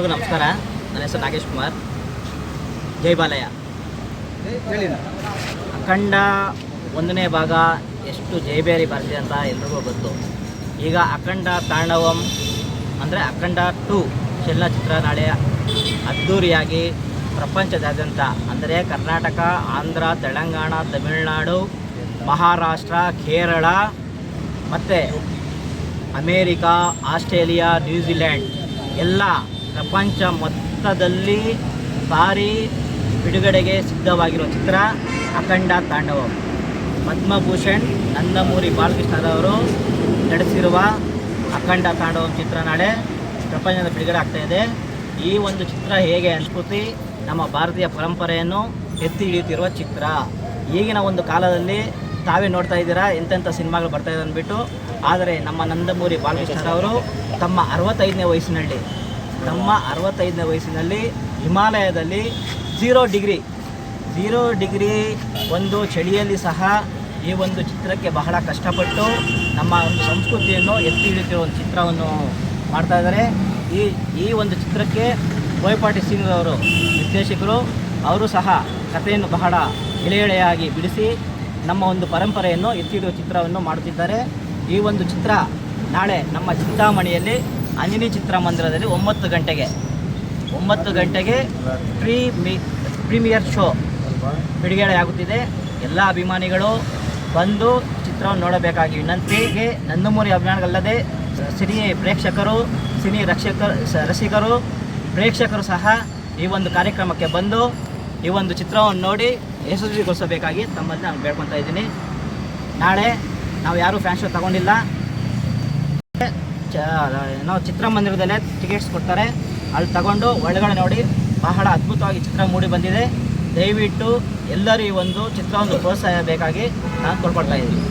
ಎಲ್ರಿಗೂ ನಮಸ್ಕಾರ. ನನ್ನ ಹೆಸರು ನಾಗೇಶ್ ಕುಮಾರ್. ಜೈ ಬಾಲಯ್ಯ. ಅಖಂಡ ಒಂದನೇ ಭಾಗ ಎಷ್ಟು ಜೈಬೇರಿ ಬರ್ತಿದೆ ಅಂತ ಎಲ್ರಿಗೂ ಗೊತ್ತು. ಈಗ ಅಖಂಡ ತಾಂಡವಂ ಅಂದರೆ ಅಖಂಡ ಟು ಚಲನಚಿತ್ರ ನಾಳೆ ಅದ್ಧೂರಿಯಾಗಿ ಪ್ರಪಂಚದಾದ್ಯಂತ. ಅಂದರೆ ಕರ್ನಾಟಕ ಆಂಧ್ರ ತೆಲಂಗಾಣ ತಮಿಳುನಾಡು ಮಹಾರಾಷ್ಟ್ರ ಕೇರಳ ಮತ್ತು ಅಮೇರಿಕಾ ಆಸ್ಟ್ರೇಲಿಯಾ ನ್ಯೂಜಿಲ್ಯಾಂಡ್ ಎಲ್ಲ ಪ್ರಪಂಚ ಮೊತ್ತದಲ್ಲಿ ಭಾರಿ ಬಿಡುಗಡೆಗೆ ಸಿದ್ಧವಾಗಿರುವ ಚಿತ್ರ ಅಖಂಡ ತಾಂಡವ. ಪದ್ಮಭೂಷಣ್, ನಂದಮೂರಿ ಬಾಲಕೃಷ್ಣರವರು ನಡೆಸಿರುವ ಅಖಂಡ ತಾಂಡವಂ ಚಿತ್ರ ನಾಳೆ ಪ್ರಪಂಚದ ಬಿಡುಗಡೆ ಆಗ್ತಾ ಇದೆ. ಈ ಒಂದು ಚಿತ್ರ ಹೇಗೆ ಅನ್ಸ್ಕೃತಿ ನಮ್ಮ ಭಾರತೀಯ ಪರಂಪರೆಯನ್ನು ಎತ್ತಿ ಹಿಡಿಯುತ್ತಿರುವ ಚಿತ್ರ. ಈಗಿನ ಒಂದು ಕಾಲದಲ್ಲಿ ತಾವೇ ನೋಡ್ತಾ ಇದ್ದೀರಾ ಎಂತೆಂಥ ಸಿನಿಮಾಗಳು ಬರ್ತಾ ಇದೆ ಅಂದ್ಬಿಟ್ಟು. ಆದರೆ ನಮ್ಮ ನಂದಮೂರಿ ಬಾಲಕೃಷ್ಣರವರು ತಮ್ಮ ಅರವತ್ತೈದನೇ ವಯಸ್ಸಿನಲ್ಲಿ ತಮ್ಮ ಅರವತ್ತೈದನೇ ವಯಸ್ಸಿನಲ್ಲಿ ಹಿಮಾಲಯದಲ್ಲಿ ಝೀರೋ ಡಿಗ್ರಿ ಝೀರೋ ಡಿಗ್ರಿ ಒಂದು ಚಳಿಯಲ್ಲಿ ಸಹ ಈ ಒಂದು ಚಿತ್ರಕ್ಕೆ ಬಹಳ ಕಷ್ಟಪಟ್ಟು ನಮ್ಮ ಒಂದು ಸಂಸ್ಕೃತಿಯನ್ನು ಎತ್ತಿ ಹಿಡಿತಿರೋ ಒಂದು ಚಿತ್ರವನ್ನು ಮಾಡ್ತಾ ಇದ್ದಾರೆ. ಈ ಈ ಒಂದು ಚಿತ್ರಕ್ಕೆ ಬೋಯಪಾಟಿ ಸಿಂಗ್ ಅವರು ನಿರ್ದೇಶಕರು, ಅವರು ಸಹ ಕಥೆಯನ್ನು ಬಹಳ ಎಳೆ ಎಳೆಯಾಗಿ ಬಿಡಿಸಿ ನಮ್ಮ ಒಂದು ಪರಂಪರೆಯನ್ನು ಎತ್ತಿ ಹಿಡಿಯುವ ಚಿತ್ರವನ್ನು ಮಾಡುತ್ತಿದ್ದಾರೆ. ಈ ಒಂದು ಚಿತ್ರ ನಾಳೆ ನಮ್ಮ ಚಿಂತಾಮಣಿಯಲ್ಲಿ ಅಂಜನಿ ಚಿತ್ರಮಂದಿರದಲ್ಲಿ ಒಂಬತ್ತು ಗಂಟೆಗೆ ಒಂಬತ್ತು ಗಂಟೆಗೆ ಪ್ರೀ ಪ್ರೀಮಿಯರ್ ಶೋ ಬಿಡುಗಡೆ ಆಗುತ್ತಿದೆ ಎಲ್ಲ ಅಭಿಮಾನಿಗಳು ಬಂದು ಚಿತ್ರವನ್ನು ನೋಡಬೇಕಾಗಿ ವಿನಂತಿಗೆ ನಂದಮೂರಿ ಅಭಿಮಾನಿಗಳಲ್ಲದೆ ಸಿನಿ ಪ್ರೇಕ್ಷಕರು, ಸಿನಿ ರಕ್ಷಕರು ರಸಿಕರು, ಪ್ರೇಕ್ಷಕರು ಸಹ ಈ ಒಂದು ಕಾರ್ಯಕ್ರಮಕ್ಕೆ ಬಂದು ಈ ಒಂದು ಚಿತ್ರವನ್ನು ನೋಡಿ ಯಶಸ್ವಿಗೊಳಿಸಬೇಕಾಗಿ ತಮ್ಮಲ್ಲಿ ನಾನು ಬೇಡ್ಕೊತಾ ಇದ್ದೀನಿ. ನಾಳೆ ನಾವು ಯಾರೂ ಫ್ಯಾನ್ ಶೋ ತಗೊಂಡಿಲ್ಲ. ಚ ಏನೋ ಚಿತ್ರಮಂದಿರದಲ್ಲೇ ಟಿಕೆಟ್ಸ್ ಕೊಡ್ತಾರೆ. ಅಲ್ಲಿ ತಗೊಂಡು ಒಳಗಡೆ ನೋಡಿ ಬಹಳ ಅದ್ಭುತವಾಗಿ ಚಿತ್ರ ಮೂಡಿ ಬಂದಿದೆ. ದಯವಿಟ್ಟು ಎಲ್ಲರೂ ಈ ಒಂದು ಚಿತ್ರವನ್ನು ಪ್ರೋತ್ಸಾಹ ಬೇಕಾಗಿ ನಾನು ಕೊಡ್ಕೊಳ್ತಾ ಇದ್ದೀನಿ.